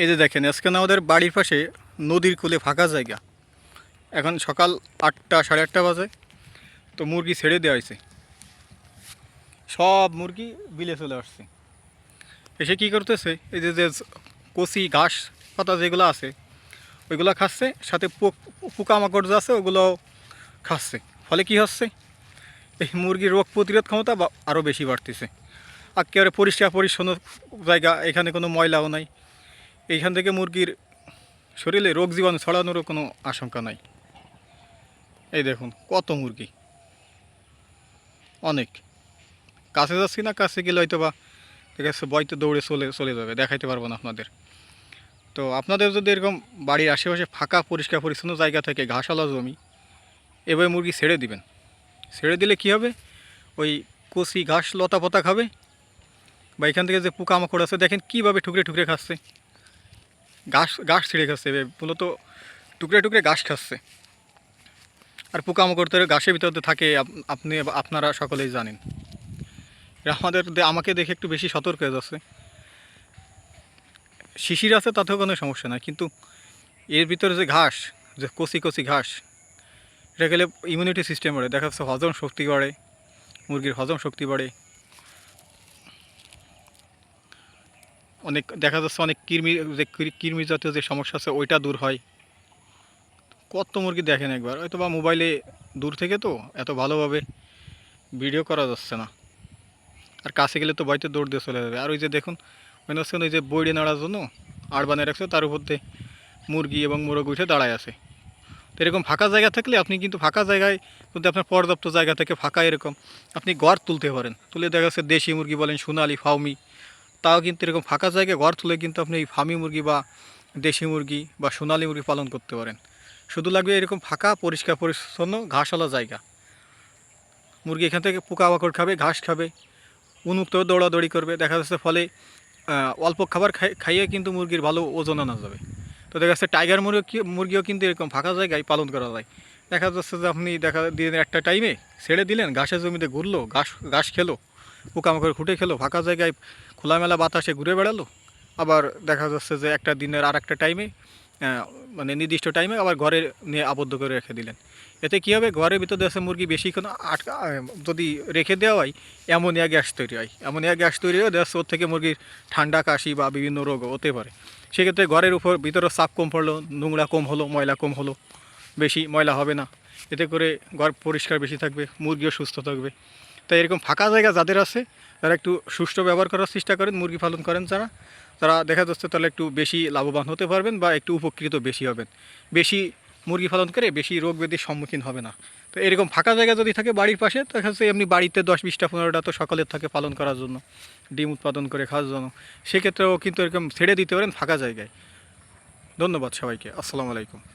এই যে দেখেন, আজকে না আমাদের বাড়ির পাশে নদীর কূলে ফাঁকা জায়গা। এখন সকাল আটটা, সাড়ে আটটা বাজে, তো মুরগি ছেড়ে দেওয়া হয়েছে। সব মুরগি বিলে চলে আসছে। এসে কি করতেছে, এই যে যে কচি, ঘাস, পাতা যেগুলো আছে, ওইগুলো খাচ্ছে, সাথে পোক, পোকামাকড় যা আছে, ওগুলো খাচ্ছে। ফলে কি হচ্ছে? এই মুরগির রোগ প্রতিরোধ ক্ষমতা আরও বেশি বাড়তেছে। একেবারে পরিষ্কার পরিচ্ছন্ন জায়গা, এখানে কোনো ময়লাও নাই। এইখান থেকে মুরগির শরীরে রোগ জীবাণু ছড়ানোরও কোনো আশঙ্কা নাই। এই দেখুন, কত মুরগি। অনেক। কাছে যাচ্ছি না, কাছে গেলে হয়তো বা ঠিক আছে, বইতে দৌড়ে চলে চলে যাবে, দেখাইতে পারব না আপনাদের। তো আপনাদের যদি এরকম বাড়ির আশেপাশে ফাঁকা, পরিষ্কার, পরিচ্ছন্ন জায়গা থেকে, ঘাসওয়ালা জমি, এভাবে মুরগি ছেড়ে দিবেন। ছেড়ে দিলে কি হবে? ওই কচি ঘাস লতা পাতা খাবে? বা এখান থেকে যে পোকামাকড় আছে, দেখেন কীভাবে ঠুকরে ঠুকরে খাচ্ছে। ঘাস ঘাস ছিঁড়ে খাচ্ছে মূলত টুকরে টুকরে ঘাস খাচ্ছে। আর পোকামাকড় তো ঘাসের ভিতরে থাকে, আপ- আপনি, আপনারা সকলেই জানেন। আমাদের আমাকে দেখে একটু বেশি সতর্ক হয়ে যাচ্ছে। শিশির আছে, তাতেও কোনো সমস্যা নাই, কিন্তু এর ভিতরে যে ঘাস, যে কচি কচি ঘাস, এটা গেলে ইমিউনিটি সিস্টেম বাড়ে। দেখা যাচ্ছে হজম শক্তি বাড়ে, মুরগির হজম শক্তি বাড়ে। অনেক দেখা যাচ্ছে অনেক কৃমি, যে কৃমি জাতীয় যে সমস্যা আছে, ওইটা দূর হয়। কত মুরগি দেখেন একবার, হয়তো বা মোবাইলে দূর থেকে তো, এত ভালোভাবে ভিডিও করা যাচ্ছে না। আর কাছে গেলে তো বাড়িতে দৌড় দিয়ে চলে যাবে। আর ওই যে দেখুন, মনে হচ্ছে ওই যে বইড়ে নাড়ার জন্য আড় বানিয়ে রাখছে, তার উপর দিয়ে মুরগি এবং মোরগ উঠে দাঁড়ায় আছে। তো এরকম ফাঁকা জায়গা থাকলে আপনি কিন্তু ফাঁকা জায়গায়, যদি আপনার পর্যাপ্ত জায়গা থেকে ফাঁকা এরকম, আপনি ঘর তুলতে পারেন। তুলে দেখা যাচ্ছে দেশি মুরগি বলেন, সোনালি, ফাউমি তাও কিন্তু এরকম ফাঁকা জায়গায় ঘর তুলে কিন্তু আপনি এই ফার্মি মুরগি বা দেশি মুরগি বা সোনালি মুরগি পালন করতে পারেন। শুধু লাগবে এরকম ফাঁকা, পরিষ্কার, পরিচ্ছন্ন, ঘাসওয়ালা জায়গা। মুরগি এখান থেকে পোকামাকড় খাবে, ঘাস খাবে, উন্মুক্ত দৌড়াদৌড়ি করবে। দেখা যাচ্ছে ফলে অল্প খাবার খাই- খাইয়ে কিন্তু মুরগির ভালো ওজন আনা যাবে। তো দেখা যাচ্ছে টাইগার মুরগি, মুরগিও কিন্তু এরকম ফাঁকা জায়গায় পালন করা যায়। দেখা যাচ্ছে যে আপনি দেখা, দিনের একটা টাইমে ছেড়ে দিলেন, ঘাসের জমিতে ঘুরলো, ঘাস ঘাস খেলো। পোকামাকড় খুঁটে খেলো, ফাঁকা জায়গায় খোলামেলা বাতাসে ঘুরে বেড়ালো। আবার দেখা যাচ্ছে যে একটা দিনের আর একটা টাইমে মানে নির্দিষ্ট টাইমে আবার ঘরে নিয়ে আবদ্ধ করে রেখে দিলেন। এতে কী হবে? ঘরের ভিতর দেশে মুরগি বেশিক্ষণ আটকা যদি রেখে দেওয়া হয়, অ্যামোনিয়া গ্যাস তৈরি হয়। অ্যামোনিয়া গ্যাস তৈরি হয়ে দেশ ওর থেকে মুরগির ঠান্ডা, কাশি বা বিভিন্ন রোগ হতে পারে। সেক্ষেত্রে ঘরের উপর ভিতরে চাপ কম পড়ল, নোংরা কম হলো, ময়লা কম হলো, বেশি ময়লা হবে না। এতে করে ঘর পরিষ্কার বেশি থাকবে, মুরগিও সুস্থ থাকবে। তাই এরকম ফাঁকা জায়গা যাদের আছে, তারা একটু সুষ্ঠু ব্যবহার করার চেষ্টা করেন, মুরগি পালন করেন যারা। তারা দেখা যাচ্ছে তাহলে একটু বেশি লাভবান হতে পারবেন বা একটু উপকৃত বেশি হবেন। বেশি মুরগি পালন করে বেশি রোগ ব্যাধির সম্মুখীন হবে না। তো এরকম ফাঁকা জায়গা যদি থাকে বাড়ির পাশে দেখা যাচ্ছে এমনি বাড়িতে দশ বিশটা পনেরোটা তো সকালের থাকে পালন করার জন্য, ডিম উৎপাদন করে খাওয়ার জন্য। সেক্ষেত্রেও কিন্তু এরকম ছেড়ে দিতে পারেন ফাঁকা জায়গায়। ধন্যবাদ সবাইকে। আসসালামু আলাইকুম।